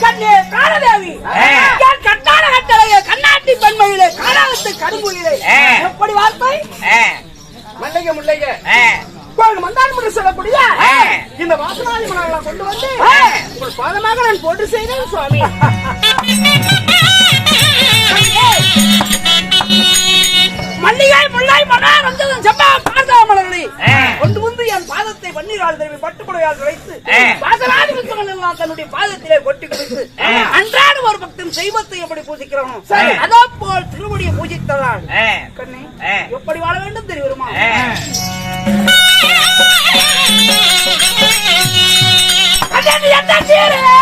கண்ணே காலதேவி என் கட்டான கட்டளையே கண்ணாட்டி பெண்மையிலே. எப்படி வார்த்தை? ஆ, மல்லிகை முல்லைகை. கோயில் மந்தான் சொல்லக்கூடிய. இந்த வாசனாதி கொண்டு வந்து. உங்கள் பாதமாக நான் போட்டு செய்தேன் சுவாமி. மல்லிகை முல்லை மலர் வந்ததும் செவ்வா பாதா மலர்களை ஆ. கொண்டு வந்து என் பாதத்தை பன்னீரால் தருவி பட்டுப்புடையால் வைத்து ஆ. வாசனாதி புத்தகங்கள் எல்லாம் தன்னுடைய பாதத்திலே கொட்டி கொடுத்து ஆ. அன்றாட ஒரு பக்தன் செய்வத்தை எப்படி பூஜிக்கிறோம். அதோ போல் திருவடியை பூஜித்ததால் கண்ணே. எப்படி வாழ வேண்டும் தெரியுமா என்ன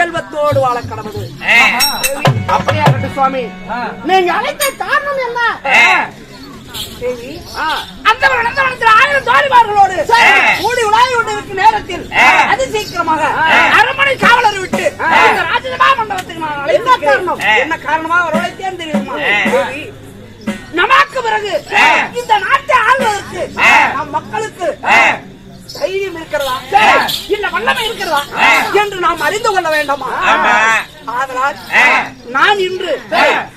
செல்வத்தோடு வாழ கடவுது அப்படியா சுவாமி நீங்க அழைத்த காரணம் என்ன? அந்த ஆயிரம் தாலிபார்களோடு கூடி உலாவி கொண்டிருக்கும் நேரத்தில் அதி சீக்கிரமாக அரண்மனை காவலர் விட்டு இந்த ராஜசபா மண்டபத்துக்கு நான் அழைத்த என்ன காரணமா? அவரோட தேவி, நமக்கு பிறகு இந்த நாட்டை ஆள்வதற்கு நம் மக்களுக்கு தைரியம் இருக்கிறதா? இல்ல வல்லமை இருக்கிறதா? என்று நாம் அறிந்து கொள்ள வேண்டாமா. ஆதலால் நான் இன்று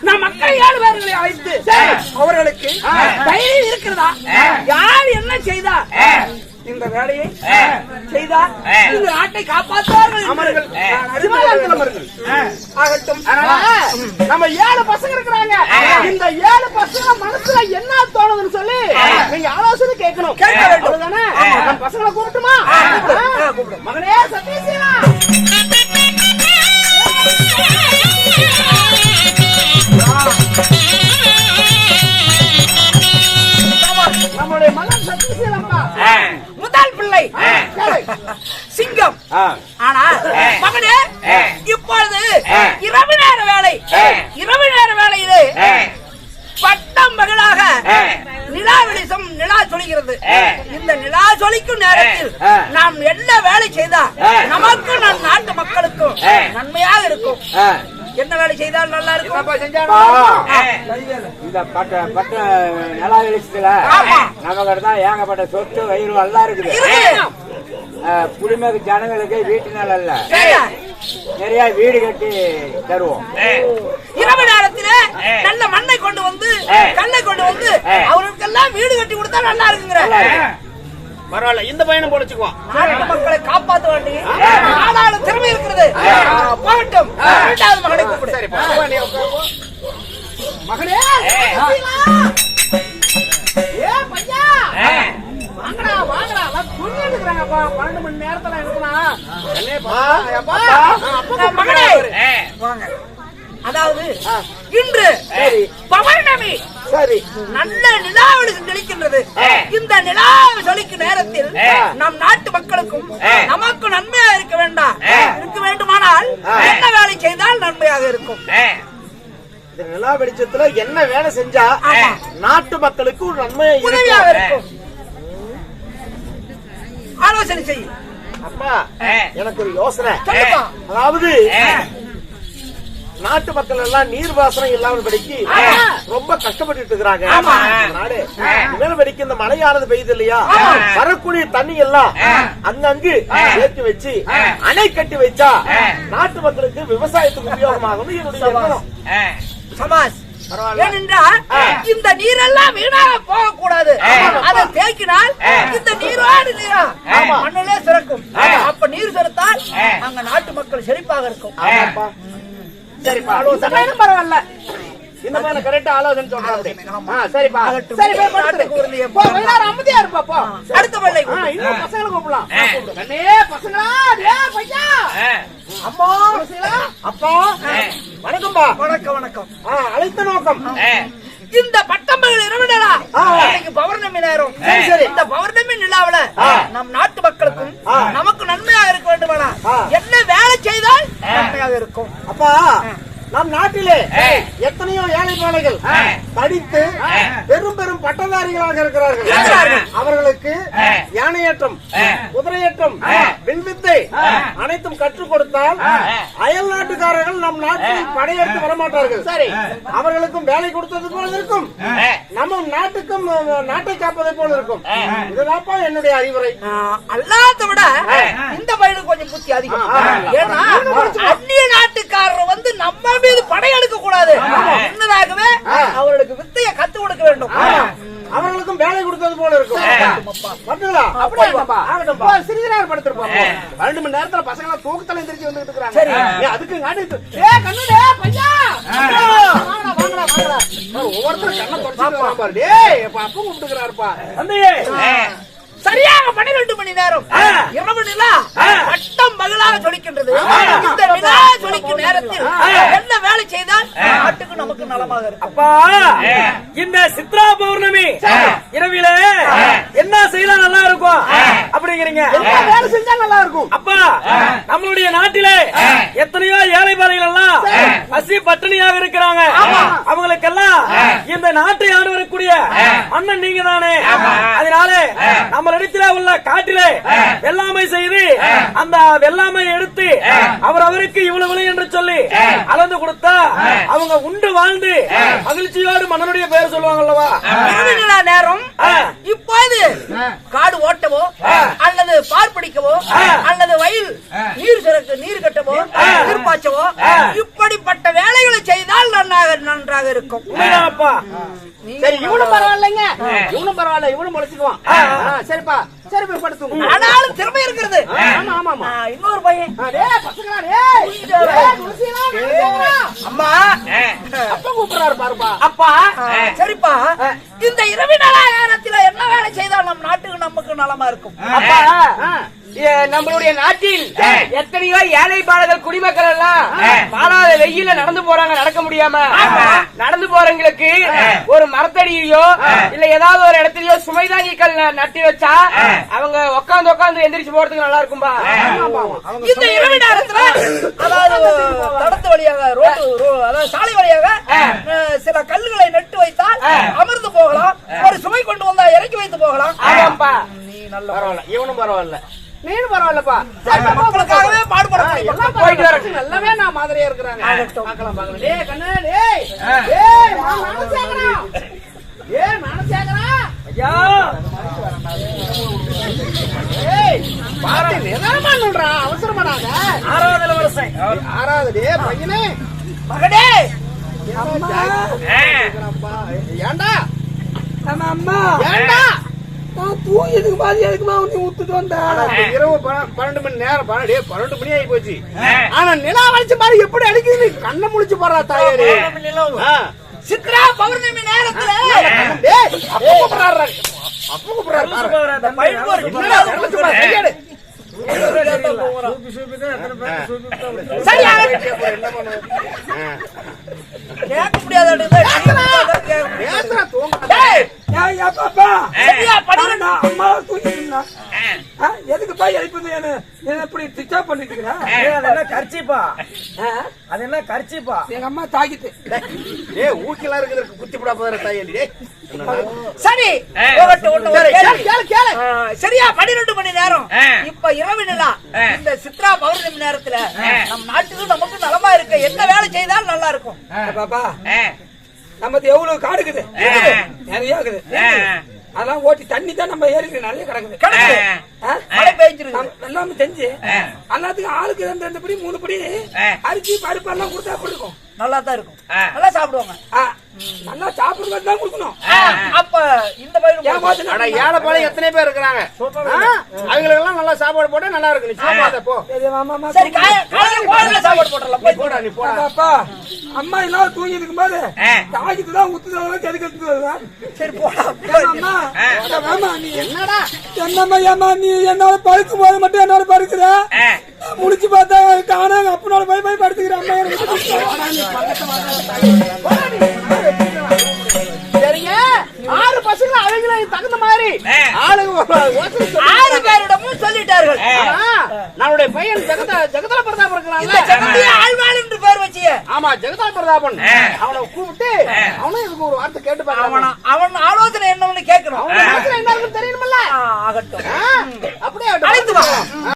நம் மக்களை ஏழு பேர்களை அழைத்து அவர்களுக்கு தைரியம் இருக்கிறதா? யார் என்ன செய்தா? இந்த வேலையை செய்தார் இந்த நாட்டை காப்பாற்றுவார்கள் அமர்கள் அமர்கள் ஆகட்டும். நம்ம ஏழு பசங்க இருக்கிறாங்க. இந்த ஏழு பசங்க மனசுல என்ன ஆலோசனை கேட்கணும் கேட்க வேண்டும் தானே நம்ம பசங்களை கூப்பிட்டுமா மகனே நம்மளுடைய ஆ. முதல் பிள்ளை. சிங்கம் ஆனா மகனே. இப்பொழுது. இரவு நேர வேலை. இரவு நேர வேலையிலே. பட்டம் மகளாக. நிலா வெளிச்சம் நிலா சொலிக்கிறது ஆ. இந்த நிலா சொலிக்கும் நேரத்தில். நாம் என்ன வேலை செய்தா. நமக்கும் நம் நாட்டு மக்களுக்கும். நன்மையாக இருக்கும் என்ன வேலை செய்தால் நல்லா இருக்கும் ஆ. இந்த பட்ட பட்ட நிலா வெளிச்சத்துல. நமக்கு தான் ஏகப்பட்ட சொத்து வயிறு எல்லாம் இருக்குது இருக்கு. குடிமக ஜனங்களுக்கு வீட்டு இல்ல சரியா? நிறைய வீடு கட்டி தருவோம் ஆ. இரவு நேரத்திலே ஆ. நல்ல மண்ணை கொண்டு வந்து ஆ. கல்லை கொண்டு வந்து ஆ. அவர்களுக்கெல்லாம் நல்லா இருக்குங்கிற பரவாயில்ல இந்த பையனை போலச்சுக்குவோம் நாட்டு மக்களை காப்பாற்ற வேண்டி ஆனால திறமை இருக்கிறது. போகட்டும். இரண்டாவது மகனை கூப்பிடு. மகனே. ஏ. பையா. வாங்கடா வாங்கடா. பன்னெண்டு மணி நேரத்துல மகனே. வாங்க. அதாவது இன்று பௌர்ணமி. சரி நல்ல நிலாவளி தெளிக்கின்றது ஆ. இந்த நிலா சொலிக்கும் நேரத்தில். நம் நாட்டு மக்களுக்கும் ஆ. நமக்கு நன்மையா இருக்க வேண்டாம். இருக்க வேண்டுமானால் என்ன வேலை செய்தால் நன்மையாக இருக்கும். இந்த நிலா வெளிச்சத்துல என்ன வேலை செஞ்சா. நாட்டு மக்களுக்கு ஒரு நன்மையா உதவியாக இருக்கும் ஆலோசனை செய் அப்பா. எனக்கு ஒரு யோசனை அதாவது. நாட்டு மக்கள் எல்லாம் நீர் பாசனம் இல்லாமல் படிக்கு. ரொம்ப கஷ்டப்பட்டு இருக்கிறாங்க. ஆமா. இந்த நாடு. மேல படிக்க இந்த மழையானது பெய்யுது இல்லையா? வரக்கூடிய தண்ணி எல்லாம் அங்கங்கு ஏற்றி வச்சு அணை கட்டி வச்சா நாட்டு மக்களுக்கு விவசாயத்துக்கு உபயோகமாகும் என்னுடைய. சமாஸ் பரவாயில்ல. ஏனென்றால் இந்த நீரெல்லாம் வீணாக போகக்கூடாது. அதை தேக்கினால் இந்த நீரோடு நீரா ஆமா. மண்ணிலே சுரக்கும் அப்ப நீர் சுரத்தால் அங்க நாட்டு மக்கள் செழிப்பாக இருக்கும். சரிப்பா. பரவாயில்ல. இந்த மாதிரி கரெக்டா ஆலோசனை சொல்றாங்க ஆமா. ஆ, சரிப்பா. ஆகட்டும். சரி போய் படுத்துரு. நாட்டுக்கு உறுதியை போ, கொஞ்ச நேரம் அமைதியா இருப்பா போ. அடுத்த இன்னும் பசங்களை கூப்பிடலாம். கண்ணே பசங்களா? டேய் பையா அம்மா. பசங்களா? அப்பா. வணக்கம்பா வணக்கம் வணக்கம். அழைத்த நோக்கம். இந்த பட்டம்பகல் இரவு நிலா. இன்னைக்கு பௌர்ணமி நேரம். சரி, சரி. இந்த பௌர்ணமி நிலாவுல. நம் நாட்டு மக்களுக்கும். நமக்கு நன்மையாக இருக்க வேண்டுமானா. என்ன வேலை செய்தால்? நன்மையாக இருக்கும். அப்பா நம் நாட்டிலே எத்தனையோ ஏழை பாலைகள் படித்து பெரும் பெரும் பட்டதாரிகளாக இருக்கிறார்கள். இருக்கிறார்கள். அவர்களுக்கு யானையேற்றம். குதிரையேற்றம் வில்வித்தை. அனைத்தும் கற்றுக் கொடுத்தால் அயல் நாட்டுக்காரர்கள் நம் நாட்டில் படையெடுத்து வரமாட்டார்கள். சரி. அவர்களுக்கும் வேலை கொடுத்தது போல இருக்கும். நம்ம நாட்டுக்கும் நாட்டை காப்பதை போல இருக்கும். இதுதான்ப்பா என்னுடைய அறிவுரை. அல்லாத விட இந்த பையனுக்கு கொஞ்சம் புத்தி அதிகம். ஏன்னா அந்நிய நாட்டுக்காரர் வந்து நம்ம மீது படையெடுக்க கூடாது. முன்னதாகவே அவர்களுக்கு வித்தையை கத்து கொடுக்க வேண்டும். அவர்களுக்கும் வேலை கொடுத்தது போல இருக்கும். பார்த்தீங்களா அப்படியே இருக்கப்பா. ஆகட்டும்பா. சிறிது நேரம் படுத்திருப்போம் ரெண்டு மணி நேரத்துல பசங்க எல்லாம் தூக்கத்துல எந்திரிச்சு வந்துட்டு இருக்காங்க சரி. ஏய், அதுக்கு காட்டி ஏ கண்ணுடே பையா. வாங்கடா வாங்கடா வாங்கடா. ஒவ்வொருத்தரும் கண்ணை தொடச்சிட்டு வரான் பாரு. டேய் அப்ப அப்பா கூப்பிட்டுக்கிறாருப்பா சரியாக பன்னிரண்டு மணி நேரம். இரவு நிலா பட்டம் பகலாக ஜொலிக்கின்றது. இந்த நிலா ஜொலிக்கும் நேரத்தில் என்ன வேலை செய்தால் நாட்டுக்கு நமக்கு நலமாக இருக்கும். அப்பா. இந்த சித்ரா பௌர்ணமி. இரவில என்ன செய்யலாம் நல்லா இருக்கும் என்ன வேலை செஞ்சா நல்லா இருக்கும் அப்பா நம்மளுடைய நாட்டிலே எத்தனையோ ஏழை பாறைகள் எல்லாம் பசி பட்டினியாக இருக்கிறாங்க. அவங்களுக்கெல்லாம் இந்த நாட்டை ஆண்டு வரக்கூடிய அண்ணன் நீங்க தானே அதனால நம்ம இடத்துல உள்ள காட்டிலே வெள்ளாமை செய்து அந்த வெள்ளாமை எடுத்து அவர் அவருக்கு இவ்வளவு விலை என்று சொல்லி அளந்து கொடுத்தா அவங்க உண்டு வாழ்ந்து மகிழ்ச்சியோடு மன்னனுடைய பெயர் சொல்லுவாங்க அல்லவா நேரம்? ஆ. இப்போது காடு ஓட்டவோ பிடிக்கவோ அல்லது வயல் நீர் சிறக்கு நீர் கட்டவோ நீர் பாய்ச்சவோ இப்படிப்பட்ட வேலைகளை செய்தால் நன்றாக நன்றாக இருக்கும். சரி இவனும் பரவாயில்லைங்க. இவனும் பரவாயில்ல இவனும் முளைச்சுக்குவான். சரிப்பா. சரி போய் படுத்துங்க ஆனாலும் திறமை இருக்கிறது. ஆமா ஆமா இன்னொரு பையன். அம்மா. அப்பா கூப்பிடுறாரு பாருப்பா. அப்பா சரிப்பா. இந்த இரவு நேரத்துல என்ன நலமா இருக்கும். நம்மளுடைய நாட்டில் எத்தனையோ ஏழை பாலர்கள் குடிமக்கள் எல்லாம் பாலாத வெயில நடந்து போறாங்க நடக்க முடியாம. நடந்து போறவங்களுக்கு ஒரு மரத்தடியோ இல்ல ஏதாவது ஒரு இடத்துலயோ சுமைதாங்கிகள் ந- நட்டு வச்சா அவங்க உட்காந்து உட்காந்து எந்திரிச்சு போறதுக்கு நல்லா இருக்கும்பா. இந்த இரவு நேரத்துல அதாவது தடத்து வழியாக ரோட்டு ரோ- அதாவது சாலை வழியாக சில கல்லுகளை நட்டு வைத்தால் அமர்ந்து போகலாம். ஒரு சுமை கொண்டு வந்தா இறக்கி வைத்து போகலாம். ஆமாப்பா நீ நல்ல பரவாயில்ல. இவனும் பரவாயில்ல. நீனும் பரவாயில்லப்பா. மக்களுக்காகவே பாடுபடக்கூடிய எல்லாம் போயிட்டு. நல்லாவே நான் மாதிரியா இருக்கிறாங்க. பார்க்கலாம் பார்க்கலாம். டேய் கண்ணு டேய். டேய் நான் மனசேகரா. ஏய் மனசேகரா. ஐயா. ஏய் பாத்து நிதானமா சொல்றா அவசரப்படாத ஆறாவது இளவரசன். ஆறாவது டேய் பையனே. மகனே. ஏன்டா? அம்மா. ஏன்டா? நான் தூங்கியதுக்கு பாதி எதுக்குமா நீ ஊத்துட்டு வந்த? இரவு பன- பன்னெண்டு மணி நேரம் பன்னெண்டு பன்னெண்டு மணி ஆகி போச்சு. ஆனா நிலா வலிச்சு பாரு எப்படி அடிக்குது கண்ணை முழிச்சு போறா தாயாரு. சித்ரா பௌர்ணமி நேரத்துல. அப்பா கூப்பிடுறாரு. அப்பா கூப்பிடுறாரு. கேட்க முடியாத எதுக்குப்பா எழுப்புது இப்படி டிஸ்டர்ப் பண்ணிட்டு இருக்கிற? அது என்ன கர்ச்சிப்பா? அது என்ன கர்ச்சிப்பா? எங்க அம்மா தாக்கிட்டு. டேய், ஊக்கிலாம் இருக்கிறதுக்கு குத்தி போடா போதுற தாயாடி, டேய். சரி. சரியா பன்னிரெண்டு மணி நேரம். இப்ப இரவு நிலா. இந்த சித்ரா பௌர்ணமி நேரத்துல நம் நாட்டுக்கு நமக்கு நலமா இருக்க என்ன வேலை செய்தால் நல்லா இருக்கும். பாப்பா. நமது எவ்வளவு காடுக்குது? நிறைய இருக்குது அதெல்லாம் ஓட்டி தண்ணி தான் நம்ம ஏரிக்கு நிறைய கிடக்குது. எல்லாமே செஞ்சு எல்லாத்துக்கும் ஆளுக்கு ரெண்டு ரெண்டு படி மூணு படி அரிசி பருப்பு எல்லாம் கொடுத்தா இருக்கும்? நல்லா தான் இருக்கும். நல்லா சாப்பிடுவாங்க. நல்லா சாப்பிடுறது தான் கொடுக்கணும். அப்ப இந்த பயிர் ஏமாத்து அட ஏழை பாலை எத்தனை பேர் இருக்கிறாங்க? அவங்களுக்கு எல்லாம் நல்லா சாப்பாடு போட்டா நல்லா இருக்கு நீ போ. சரி, சாப்பாடு போய் போடா நீ போடா. அப்பா அம்மா என்ன தூங்கி இருக்கும் போது தாய்க்கு தான் உத்துதான் எதுக்கு எடுத்துதான் சரி போடா. அம்மா? ஆமா நீ என்னடா? என்னம்மா ஏமா நீ என்னோட படுக்கும் போது மட்டும் என்னோட படுக்குற? நான் முடிச்சு பார்த்தா காணா அப்பனோட போய் போய் படுத்துக்கிறேன் சரிங்க. ஆறு பசங்க தகுந்த மாதிரி ஆறு பேரிடமும் சொல்லிட்டார்கள். நம்மளுடைய பையன் ஜெகத ஜெகதல பிரதாப் ஜெகதிய ஆழ்வாள் என்று பேர் வச்சிய. ஆமா ஜெகதா பிரதாபன் அவனை கூப்பிட்டு அவனும் இதுக்கு ஒரு வார்த்தை கேட்டு அவன பார்க்கலாம் அவன் ஆலோசனை என்னன்னு கேட்கணும். அவன் மனசுல என்ன இருக்குன்னு தெரியணும்ல ஆகட்டும். அப்படியே அழைத்து வா